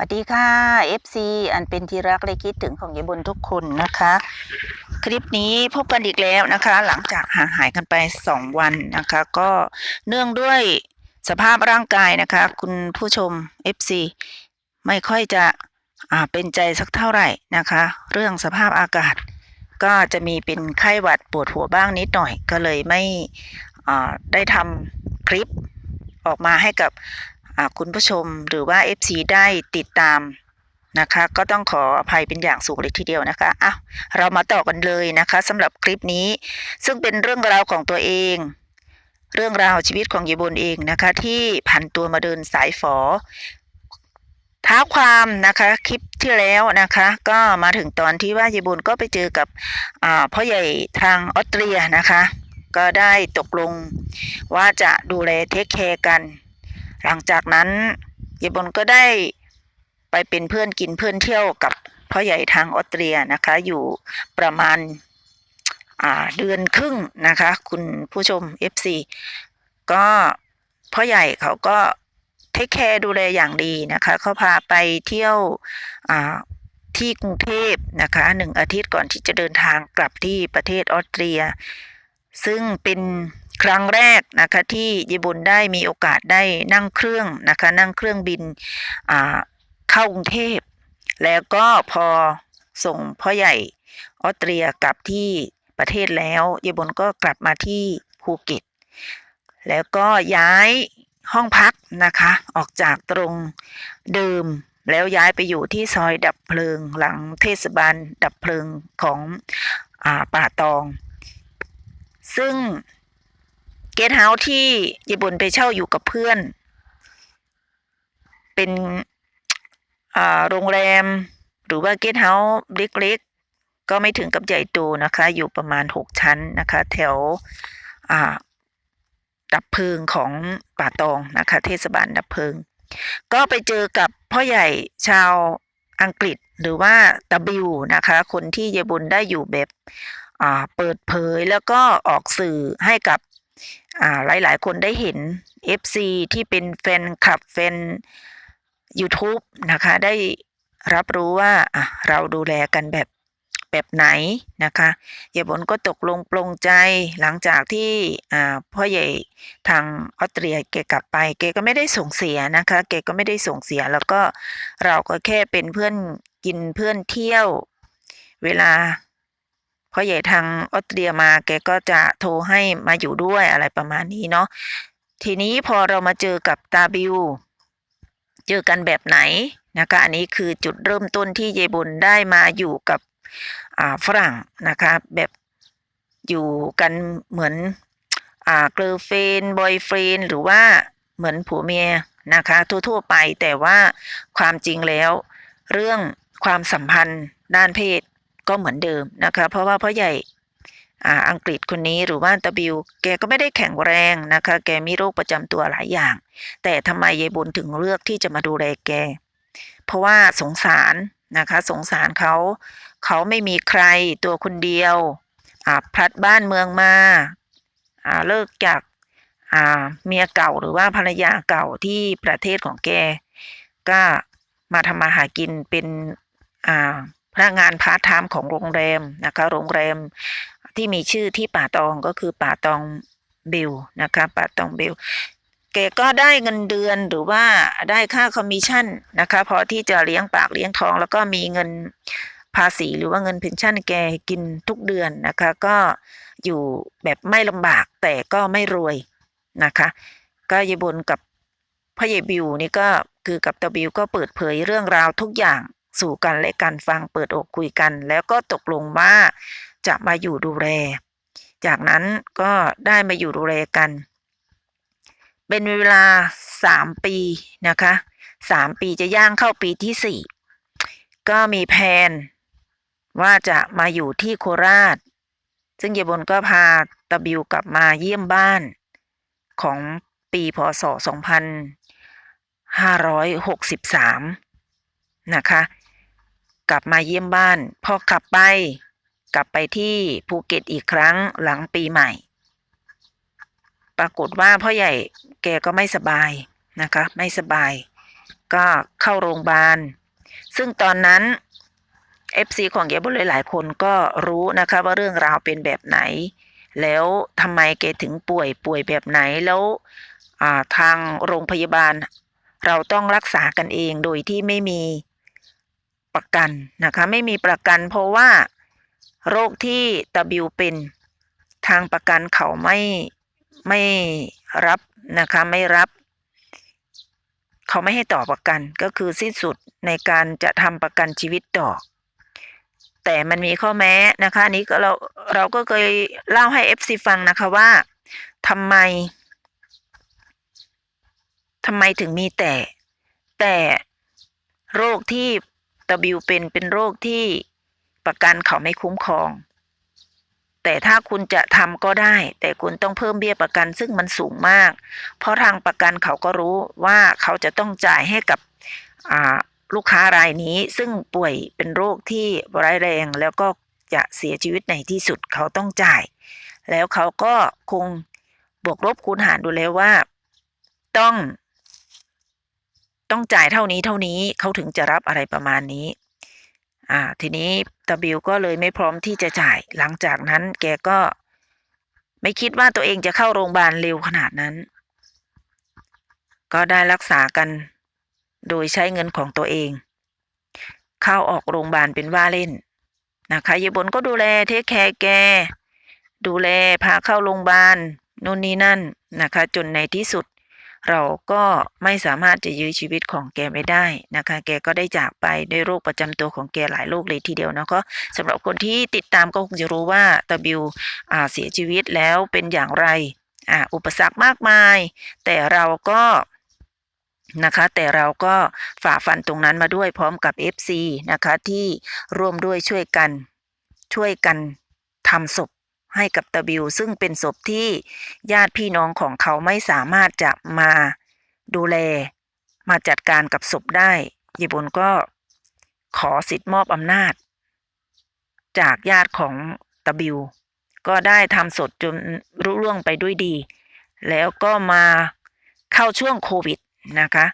สวัสดีค่ะ FC อันเป็นที่รักและคิดถึงของยายบนทุกคนนะคะ คลิปนี้พบกันอีกแล้วนะคะ หลังจากห่างหายกันไป 2 วันนะคะ ก็เนื่องด้วยสภาพร่างกายนะคะ คุณผู้ชม FC ไม่ค่อยจะเป็นใจสักเท่าไหร่นะคะ เรื่องสภาพอากาศ ก็จะมีเป็นไข้หวัดปวดหัวบ้างนิดหน่อย ก็เลยไม่ได้ทำคลิปออกมาให้กับ คุณผู้ชมหรือว่า FC ได้ติดตามนะคะ ก็ต้องขออภัยเป็นอย่างสูงเลยทีเดียวนะคะอะเรามาต่อกันเลยนะคะสำหรับคลิปนี้ ซึ่งเป็นเรื่องราวของตัวเอง เรื่องราวชีวิตของยายบนเองนะคะ ที่ผันตัวมาเดินสายฝอท้าความนะคะคลิปที่แล้วนะคะ ก็มาถึงตอนที่ว่ายายบนก็ไปเจอกับพ่อใหญ่ทางออสเตรียนะคะ ก็ได้ตกลงว่าจะดูแลเทคแคร์กัน หลังจากนั้นยายบนก็ได้ไปเป็นเพื่อนกินเพื่อนเที่ยวกับพ่อใหญ่ทางออสเตรียนะคะ อยู่ประมาณาเดือนครึ่งนะคะ คุณผู้ชม FC ก็พ่อใหญ่เขาก็เทคแคร์ดูแลอย่างดีนะคะเขาพาไปเที่ยวที่กรุงเทพนะคะหนึ่งอาทิตย์ก่อนที่จะเดินทางกลับที่ประเทศออสเตรีย ซึ่งเป็น ครั้งแรกนะคะที่ยายบุญได้มีโอกาสได้นั่งเครื่องนะคะนั่งเครื่องบินเข้ากรุงเทพ แล้วก็พอส่งพ่อใหญ่ออสเตรียกลับที่ประเทศแล้วยายบุญก็กลับมาที่ภูเก็ต แล้วก็ย้ายห้องพักนะคะ ออกจากตรงเดิมแล้วย้ายไปอยู่ที่ซอยดับเพลิงหลังเทศบาลดับเพลิงของอป่าตอง ซึ่ง เกสต์เฮาส์ที่ยายบุญไปเช่าอยู่กับเพื่อน เป็นอ่าโรงแรม หรือว่าเกสต์เฮาส์เล็กๆ ก็ไม่ถึงกับใหญ่โตนะคะ อยู่ประมาณหกชั้นนะคะ แถวอ่าดับเพลิงของป่าตองนะคะ เทศบาลดับเพลิง ก็ไปเจอกับพ่อใหญ่ชาวอังกฤษหรือว่าตบิวนะคะ คนที่ยายบุญได้อยู่แบบอ่าเปิดเผยแล้วก็ออกสื่อให้กับ อ่ายหลายคนได้เห็น FC ที่เป็นแฟนคลับแฟน YouTube นะคะ ได้รับรู้ว่าเราดูแลกันแบบแบบไหนนะคะยายบนก็ตกลงปลงใจหลังจากที่พ่อใหญ่ทางออสเตรียแกกลับไปแกก็ไม่ได้ส่งเสียนะคะแกก็ไม่ได้ส่งเสีย แล้วก็เราก็แค่เป็นเพื่อนกินเพื่อนเที่ยว เวลา พ่อใหญ่ทางออสเตรียมาแกก็จะโทรให้มาอยู่ด้วยอะไรประมาณนี้เนาะทีนี้พอเรามาเจอกับตาบิว เจอกันแบบไหนนะคะอันนี้คือจุดเริ่มต้นที่เยบุญได้มาอยู่กับฝรั่งนะคะแบบอยู่กันเหมือนอ่าเกลเฟนบอยเฟนหรือว่าเหมือนผัวเมียนะคะทั่วๆไปแต่ว่าความจริงแล้ว เรื่องความสัมพันธ์ด้านเพศ ก็เหมือนเดิมนะคะ เพราะว่าพ่อใหญ่อ่าอังกฤษคนนี้หรือว่าตาบิว แกก็ไม่ได้แข็งแรงนะคะ แกมีโรคประจำตัวหลายอย่าง แต่ทำไมยายบุญถึงเลือกที่จะมาดูแลแก เพราะว่าสงสารนะคะ สงสารเขา เขาไม่มีใครตัวคนเดียวพลัดบ้านเมืองมาาเลิกจากาเมียเก่าหรือว่าภรรยาเก่าที่ประเทศของแก ก็มาทำมาหากินเป็น พนักงานพาร์ทไทม์ของโรงแรมนะคะโรงแรมที่มีชื่อที่ป่าตองก็คือป่าตองบิลนะคะป่าตองบิลแกก็ได้เงินเดือนหรือว่าได้ค่าคอมมิชชั่นนะคะพอที่จะเลี้ยงปากเลี้ยงท้อง แล้วก็มีเงินภาษีหรือว่าเงินเพนชั่นแกกินทุกเดือนนะคะ ก็อยู่แบบไม่ลำบากแต่ก็ไม่รวยนะคะ ก็ยายบนกับพ่อใหญ่บิวนี่ก็คือกับตาบิวก็เปิดเผยเรื่องราวทุกอย่าง สู่กันและกันฟังเปิดอกคุยกัน แล้วก็ตกลงว่าจะมาอยู่ดูแล จากนั้นก็ได้มาอยู่ดูแลกัน เป็นเวลาสามปีนะคะสามปีจะย่างเข้าปีที่สี่ก็มีแผนว่าจะมาอยู่ที่โคราช ซึ่งยายบนก็พาตะบิวกลับมาเยี่ยมบ้านของปีพศสองพันห้าร้อยหกสิบสามนะคะ กลับมาเยี่ยมบ้าน พอกลับไป กลับไปที่ภูเก็ตอีกครั้งหลังปีใหม่ ปรากฏว่าพ่อใหญ่แกก็ไม่สบายนะคะ ไม่สบาย ก็เข้าโรงพยาบาล ซึ่งตอนนั้น FC ของยายบุญหลายๆ คนก็รู้นะคะว่าเรื่องราวเป็นแบบไหน แล้วทำไมแกถึงป่วยป่วยแบบไหนแล้วทางโรงพยาบาลเราต้องรักษากันเองโดยที่ไม่มี ประกันนะคะ ไม่มีประกันเพราะว่าโรคที่ตะบิวเป็นทางประกันเขาไม่ไม่รับนะคะไม่รับ เขาไม่ให้ต่อประกันก็คือสิ้นสุดในการจะทำประกันชีวิตต่อ แต่มันมีข้อแม้นะคะอันนี้ก็เราเราก็เคยเล่าให้ FC ฟังนะคะว่าทำไมทำไมถึงมีแต่ แต่โรคที่ ตะบิวเป็นเป็นโรคที่ประกันเขาไม่คุ้มครอง แต่ถ้าคุณจะทำก็ได้ แต่คุณต้องเพิ่มเบี้ยประกันซึ่งมันสูงมาก เพราะทางประกันเขาก็รู้ว่าเขาจะต้องจ่ายให้กับลูกค้ารายนี้ซึ่งป่วยเป็นโรคที่ร้ายแรงแล้วก็จะเสียชีวิตในที่สุดเขาต้องจ่าย แล้วเขาก็คงบวกลบคูณหารดูแล้วว่า ต้อง ต้องจ่ายเท่านี้เท่านี้เขาถึงจะรับอะไรประมาณนี้ อ่า ทีนี้ตาบิวก็เลยไม่พร้อมที่จะจ่าย หลังจากนั้น แกก็ ไม่คิดว่าตัวเองจะเข้าโรงพยาบาลเร็วขนาดนั้น ก็ได้รักษากัน โดยใช้เงินของตัวเอง เข้าออกโรงพยาบาลเป็นว่าเล่นนะคะยายบนก็ดูแลเทคแคร์แก ดูแลพาเข้าโรงพยาบาลนู่นนี่นั่นนะคะ จนในที่สุด เราก็ไม่สามารถจะยื้อชีวิตของแกไม่ได้นะคะ แกก็ได้จากไปด้วยโรคประจำตัวของแกหลายโรคเลยทีเดียวนะก็สำหรับคนที่ติดตามก็คงจะรู้ว่าตาบิวเสียชีวิตแล้วเป็นอย่างไรอ,อุปสรรคมากมาย แต่เราก็นะคะแต่เราก็ฝ่าฟันตรงนั้นมาด้วยพร้อมกับ FC นะคะที่ร่วมด้วยช่วยกันช่วยกันทำศพ ให้กับตาบิวซึ่งเป็นศพที่ญาติพี่น้องของเขาไม่สามารถจะมาดูแล มาจัดการกับศพได้ยายบนก็ขอสิทธิ์มอบอำนาจ จากญาติของตาบิว ก็ได้ทำสดจนรุ่ร่วงไปด้วยดี แล้วก็มาเข้าช่วงโควิดนะคะ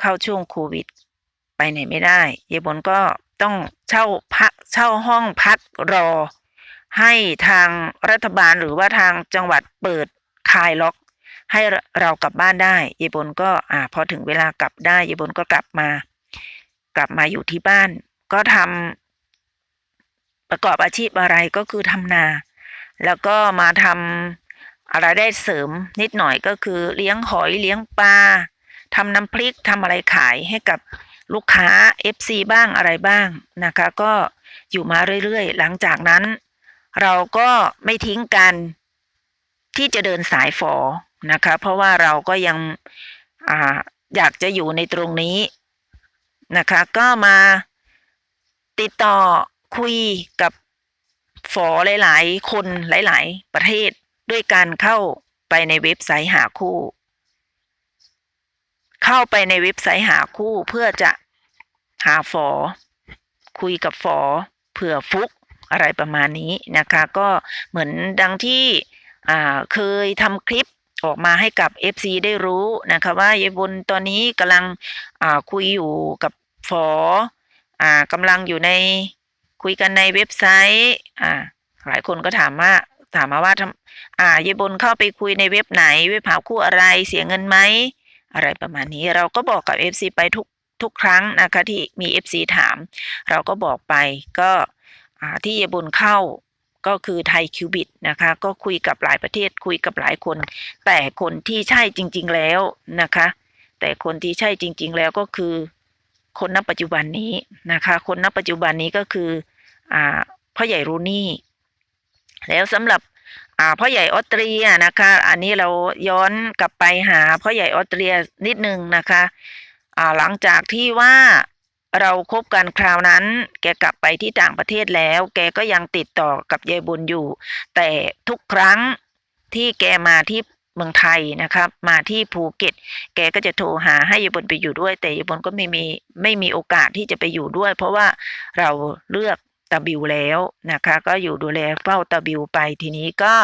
เข้าช่วงโควิด ไปไหนไม่ได้ยายบนก็ต้องเช่าพักเช่าห้องพักรอ ให้ทางรัฐบาลหรือว่าทางจังหวัดเปิดคลายล็อก ให้เรากลับบ้านได้ยายบนก็อ่าพอถึงเวลากลับได้ยายบนก็กลับมา กลับมาอยู่ที่บ้าน ก็ทำประกอบอาชีพอะไรก็คือทำนา แล้วก็มาทำอะไรได้เสริมนิดหน่อยก็คือเลี้ยงหอยเลี้ยงปลาทำน้ำพริกทำอะไรขายให้กับลูกค้า FC บ้างอะไรบ้างนะคะ ก็อยู่มาเรื่อยๆ หลังจากนั้น เราก็ไม่ทิ้งกันที่จะเดินสายฝอนะคะ เพราะว่าเราก็ยังออยากจะอยู่ในตรงนี้นะคะ ก็มาติดต่อคุยกับฝอหลาย ๆ คนหลาย ๆ ประเทศด้วยการเข้าไปในเว็บไซต์หาคู่ เข้าไปในเว็บไซต์หาคู่เพื่อจะหาฝอคุยกับฝอเผื่อฟุก อะไรประมาณนี้นะคะ ก็เหมือนดังที่เคยทำคลิปออกมาให้กับ FC ได้รู้นะคะว่ายายบุญตอนนี้กำลังคุยอยู่กับฝอกำลังอยู่ในคุยกันในเว็บไซต์หลายคนก็ถามว่าถามมาว่าทำอ่ายายบุญเข้าไปคุยในเว็บไหน เว็บหาคู่อะไรเสียเงินไหม อะไรประมาณนี้เราก็บอกกับ FC ไปทุกทุกครั้งนะคะที่มี FC ถาม เราก็บอกไปก็ ที่ยายบุญเข้าก็คือไทยคิวบิตนะคะ ก็คุยกับหลายประเทศคุยกับหลายคน แต่คนที่ใช่จริง ๆแล้วนะคะ แต่คนที่ใช่จริง ๆ แล้วก็คือ คนณปัจจุบันนี้นะคะ คนณปัจจุบันนี้ก็คืออ่าพ่อใหญ่รูนี่ แล้วสำหรับอ่าพ่อใหญ่ออสเตรียนะคะ อันนี้เราย้อนกลับไปหาพ่อใหญ่ออสเตรียนิดนึงนะคะอ่าหลังจากที่ว่า เราคบกันคราวนั้น แกกลับไปที่ต่างประเทศแล้ว แกก็ยังติดต่อกับยายบุญอยู่ แต่ทุกครั้งที่แกมาที่เมืองไทยนะครับ มาที่ภูเก็ต แกก็จะโทรหาให้ยายบนไปอยู่ด้วย แต่ยายบนก็ไม่มีไม่มีโอกาสที่จะไปอยู่ด้วย เพราะว่าเราเลือกตาบิวแล้วนะคะ ก็อยู่ดูแลเฝ้าตาบิวไปทีนี้ก็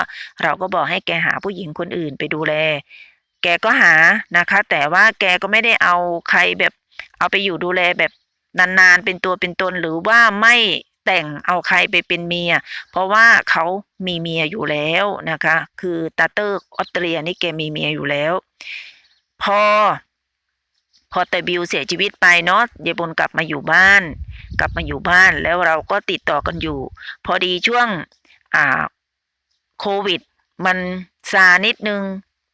เราก็บอกให้แกหาผู้หญิงคนอื่นไปดูแล แกก็หานะคะ แต่ว่าแกก็ไม่ได้เอาใครแบบเอาไปอยู่ดูแลแบบ นานๆเป็นตัวเป็นตนหรือว่าไม่แต่งเอาใครไปเป็นเมีย เพราะว่าเขามีเมียอยู่แล้วนะคะ คือตาเตอร์ออสเตรียนี่แกมีเมียอยู่แล้ว พอ พอแต่บิวเสียชีวิตไปเนาะยายบนกลับมาอยู่บ้าน กลับมาอยู่บ้านแล้วเราก็ติดต่อกันอยู่ พอดีช่วงอ่าโควิด มันซานิดนึง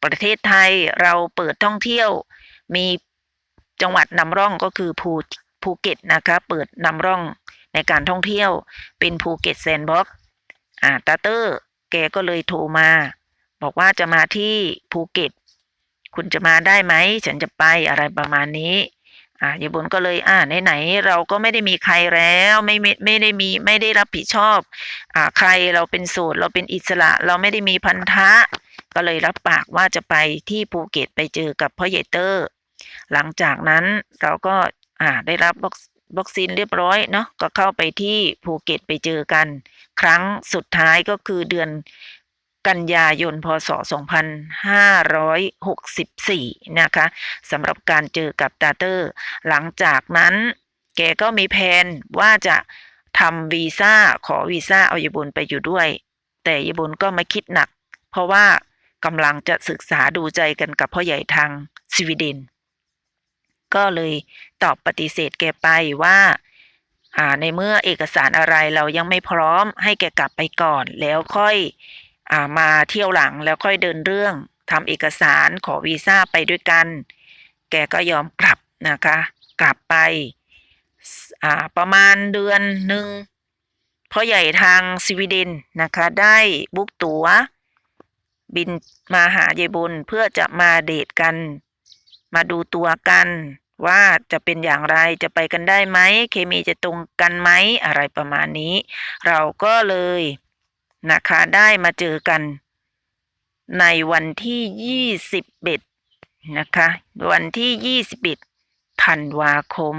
ประเทศไทยเราเปิดท่องเที่ยว มีจังหวัดนำร่องก็คือภู ภูเก็ตนะคะเปิดนำร่องในการท่องเที่ยวเป็นภูเก็ตแซนด์บ็อกซ์อ่าตาเตอร์แกก็เลยโทรมา บอกว่าจะมาที่ภูเก็ต คุณจะมาได้ไหม ฉันจะไปอะไรประมาณนี้อ่ายายบนก็เลยอ่าไหนๆเราก็ไม่ได้มีใครแล้วไม่ไม่ไม่ได้มีไม่ได้รับผิดชอบอ่าใครเราเป็นโสดเราเป็นอิสระ เราไม่ได้มีพันธะ ก็เลยรับปากว่าจะไปที่ภูเก็ตไปเจอกับพ่อใหญ่เตอร์ หลังจากนั้นเราก็ อ่า ได้รับวัคซีนเรียบร้อยเนาะก็เข้าไปที่ภูเก็ตไปเจอกัน ครั้งสุดท้ายก็คือเดือนกันยายนพศ 2564 นะคะสำหรับการเจอกับตาเตอร์ หลังจากนั้น แกก็มีแผนว่าจะทำวีซ่าขอวีซ่าเอายบุญไปอยู่ด้วย แต่ยายบุญก็ไมาคิดหนัก เพราะว่ากำลังจะศึกษาดูใจกันกับพ่อใหญ่ทางสวีเดน ก็เลยตอบปฏิเสธแกไปว่าอ่าในเมื่อเอกสารอะไรเรายังไม่พร้อมให้แกกลับไปก่อน แล้วค่อยอ่ามาเที่ยวหลังแล้วค่อยเดินเรื่องทำเอกสารขอวีซ่าไปด้วยกัน แกก็ยอมกลับนะคะ กลับไปอ่าประมาณเดือนหนึ่งพ่อใหญ่ทางสวีเดนนะคะ ได้บุกตั๋ว บินมาหายายบุญเพื่อจะมาเดทกัน มาดูตัวกัน ว่าจะเป็นอย่างไรจะไปกันได้ไหมเคมีจะตรงกันไหมอะไรประมาณนี้ เราก็เลยนะคะได้มาเจอกัน ในวันที่ยี่สิบเอ็ดนะคะ วันที่ยี่สิบเอ็ดธันวาคม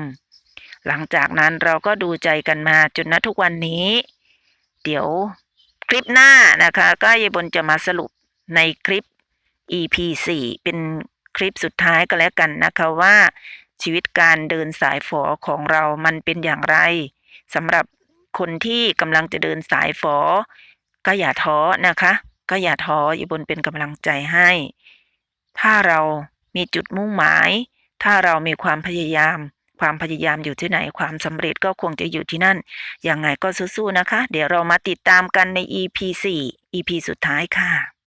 หลังจากนั้นเราก็ดูใจกันมาจนณทุกวันนี้ เดี๋ยวคลิปหน้านะคะก็ยายบนจะมาสรุปในคลิป EP 4เป็นคลิปสุดท้ายก็แล้วกันนะคะว่า ชีวิตการเดินสายฝอของเรามันเป็นอย่างไรสำหรับคนที่กำลังจะเดินสายฝอ ก็อย่าท้อนะคะ ก็อย่าท้ออยู่บนเป็นกำลังใจให้ ถ้าเรามีจุดมุ่งหมาย ถ้าเรามีความพยายาม ความพยายามอยู่ที่ไหนความสำเร็จก็คงจะอยู่ที่นั่น ยังไงก็สู้ๆนะคะ เดี๋ยวเรามาติดตามกันใน EP 4 EP สุดท้ายค่ะ